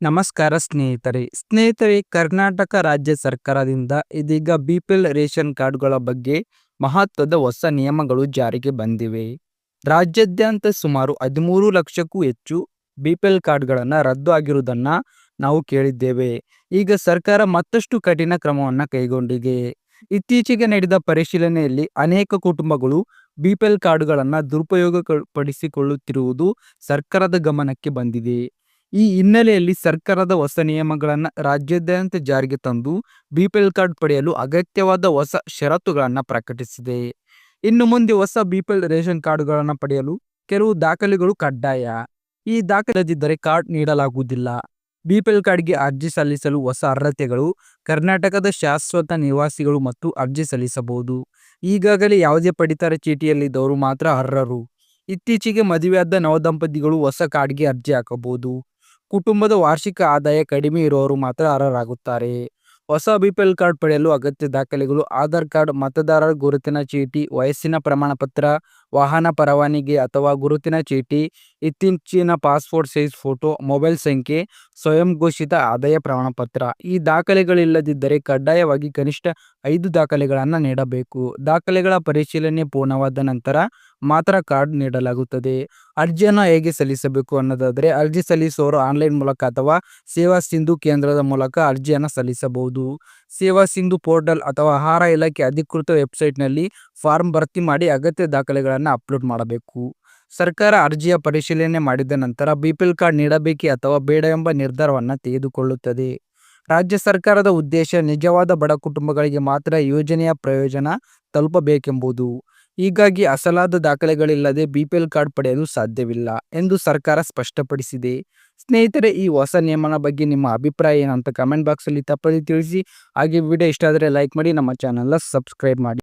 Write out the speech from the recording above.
ನಮಸ್ಕಾರ ಸ್ನೇಹಿತರೆ. ಸ್ನೇಹಿತರೆ, ಕರ್ನಾಟಕ ರಾಜ್ಯ ಸರ್ಕಾರದಿಂದ ಇದೀಗ ಬಿ ಪಿ ಎಲ್ ರೇಷನ್ ಕಾರ್ಡ್ಗಳ ಬಗ್ಗೆ ಮಹತ್ವದ ಹೊಸ ನಿಯಮಗಳು ಜಾರಿಗೆ ಬಂದಿವೆ. ರಾಜ್ಯಾದ್ಯಂತ ಸುಮಾರು ಹದಿಮೂರು ಲಕ್ಷಕ್ಕೂ ಹೆಚ್ಚು ಬಿ ಪಿ ಎಲ್ ಕಾರ್ಡ್ಗಳನ್ನು ರದ್ದು ಆಗಿರುವುದನ್ನು ನಾವು ಕೇಳಿದ್ದೇವೆ. ಈಗ ಸರ್ಕಾರ ಮತ್ತಷ್ಟು ಕಠಿಣ ಕ್ರಮವನ್ನು ಕೈಗೊಂಡಿದೆ. ಇತ್ತೀಚೆಗೆ ನಡೆದ ಪರಿಶೀಲನೆಯಲ್ಲಿ ಅನೇಕ ಕುಟುಂಬಗಳು ಬಿ ಪಿ ಎಲ್ ಕಾರ್ಡ್ಗಳನ್ನು ದುರುಪಯೋಗಪಡಿಸಿಕೊಳ್ಳುತ್ತಿರುವುದು ಸರ್ಕಾರದ ಗಮನಕ್ಕೆ ಬಂದಿದೆ. ಈ ಹಿನ್ನೆಲೆಯಲ್ಲಿ ಸರ್ಕಾರದ ಹೊಸ ನಿಯಮಗಳನ್ನು ರಾಜ್ಯಾದ್ಯಂತ ಜಾರಿಗೆ ತಂದು ಬಿಪಿಎಲ್ ಕಾರ್ಡ್ ಪಡೆಯಲು ಅಗತ್ಯವಾದ ಹೊಸ ಷರತ್ತುಗಳನ್ನು ಪ್ರಕಟಿಸಿದೆ. ಇನ್ನು ಮುಂದೆ ಹೊಸ ಬಿಪಿಎಲ್ ರೇಷನ್ ಕಾರ್ಡ್ಗಳನ್ನು ಪಡೆಯಲು ಕೆಲವು ದಾಖಲೆಗಳು ಕಡ್ಡಾಯ. ಈ ದಾಖಲೆದಿದ್ದರೆ ಕಾರ್ಡ್ ನೀಡಲಾಗುವುದಿಲ್ಲ. ಬಿಪಿಎಲ್ ಕಾರ್ಡ್ಗೆ ಅರ್ಜಿ ಸಲ್ಲಿಸಲು ಹೊಸ ಅರ್ಹತೆಗಳು ಕರ್ನಾಟಕದ ಶಾಶ್ವತ ನಿವಾಸಿಗಳು ಮತ್ತು ಅರ್ಜಿ ಸಲ್ಲಿಸಬಹುದು. ಈಗಾಗಲೇ ಯಾವುದೇ ಪಡಿತರ ಚೀಟಿಯಲ್ಲಿದ್ದವರು ಮಾತ್ರ ಅರ್ಹರು. ಇತ್ತೀಚೆಗೆ ಮದುವೆಯಾದ ನವದಂಪತಿಗಳು ಹೊಸ ಕಾರ್ಡ್ಗೆ ಅರ್ಜಿ ಹಾಕಬಹುದು. ಕುಟುಂಬದ ವಾರ್ಷಿಕ ಆದಾಯ ಕಡಿಮೆ ಇರುವವರು ಮಾತ್ರ ಅರ್ಹರಾಗುತ್ತಾರೆ. ಹೊಸ ಬಿಪಿಎಲ್ ಕಾರ್ಡ್ ಪಡೆಯಲು ಅಗತ್ಯ ದಾಖಲೆಗಳು, ಆಧಾರ್ ಕಾರ್ಡ್, ಮತದಾರರ ಗುರುತಿನ ಚೀಟಿ, ವಯಸ್ಸಿನ ಪ್ರಮಾಣಪತ್ರ ವಾಹನ ಪರವಾನಗಿ ಅಥವಾ ಗುರುತಿನ ಚೀಟಿ, ಇತ್ತೀಚಿನ ಪಾಸ್ಪೋರ್ಟ್ ಸೈಜ್ ಫೋಟೋ, ಮೊಬೈಲ್ ಸಂಖ್ಯೆ, ಸ್ವಯಂ ಘೋಷಿತ ಆದಾಯ ಪ್ರಮಾಣಪತ್ರ. ಈ ದಾಖಲೆಗಳಿಲ್ಲದಿದ್ದರೆ ಕಡ್ಡಾಯವಾಗಿ ಕನಿಷ್ಠ ಐದು ದಾಖಲೆಗಳನ್ನು ನೀಡಬೇಕು. ದಾಖಲೆಗಳ ಪರಿಶೀಲನೆ ಪೂರ್ಣವಾದ ನಂತರ ಮಾತ್ರ ಕಾರ್ಡ್ ನೀಡಲಾಗುತ್ತದೆ. ಅರ್ಜಿಯನ್ನು ಹೇಗೆ ಸಲ್ಲಿಸಬೇಕು ಅನ್ನೋದಾದರೆ ಅರ್ಜಿ ಸಲ್ಲಿಸುವವರು ಆನ್ಲೈನ್ ಮೂಲಕ ಅಥವಾ ಸೇವಾ ಸಿಂಧು ಕೇಂದ್ರದ ಮೂಲಕ ಅರ್ಜಿಯನ್ನು ಸಲ್ಲಿಸಬಹುದು. ಸೇವಾ ಸಿಂಧು ಪೋರ್ಟಲ್ ಅಥವಾ ಆಹಾರ ಇಲಾಖೆ ಅಧಿಕೃತ ವೆಬ್ಸೈಟ್ನಲ್ಲಿ ಫಾರ್ಮ್ ಭರ್ತಿ ಮಾಡಿ ಅಗತ್ಯ ದಾಖಲೆಗಳನ್ನು ಅಪ್ಲೋಡ್ ಮಾಡಬೇಕು. ಸರ್ಕಾರ ಅರ್ಜಿಯ ಪರಿಶೀಲನೆ ಮಾಡಿದ ನಂತರ ಬಿ ಪಿ ಎಲ್ ಕಾರ್ಡ್ ನೀಡಬೇಕೇ ಅಥವಾ ಬೇಡ ಎಂಬ ನಿರ್ಧಾರವನ್ನು ತೆಗೆದುಕೊಳ್ಳುತ್ತದೆ. ರಾಜ್ಯ ಸರ್ಕಾರದ ಉದ್ದೇಶ ನಿಜವಾದ ಬಡ ಕುಟುಂಬಗಳಿಗೆ ಮಾತ್ರ ಯೋಜನೆಯ ಪ್ರಯೋಜನ ತಲುಪಬೇಕೆಂಬುದು. ಹೀಗಾಗಿ ಅಸಲಾದ ದಾಖಲೆಗಳಿಲ್ಲದೆ ಬಿ ಪಿ ಎಲ್ ಕಾರ್ಡ್ ಪಡೆಯಲು ಸಾಧ್ಯವಿಲ್ಲ ಎಂದು ಸರ್ಕಾರ ಸ್ಪಷ್ಟಪಡಿಸಿದೆ. ಸ್ನೇಹಿತರೆ, ಈ ಹೊಸ ನಿಯಮನ ಬಗ್ಗೆ ನಿಮ್ಮ ಅಭಿಪ್ರಾಯ ಏನಂತ ಕಮೆಂಟ್ ಬಾಕ್ಸಲ್ಲಿ ತಪ್ಪದೆ ತಿಳಿಸಿ. ಹಾಗೆ ವಿಡಿಯೋ ಇಷ್ಟ ಆದರೆ ಲೈಕ್ ಮಾಡಿ, ನಮ್ಮ ಚಾನಲ್ನ ಸಬ್ಸ್ಕ್ರೈಬ್ ಮಾಡಿ.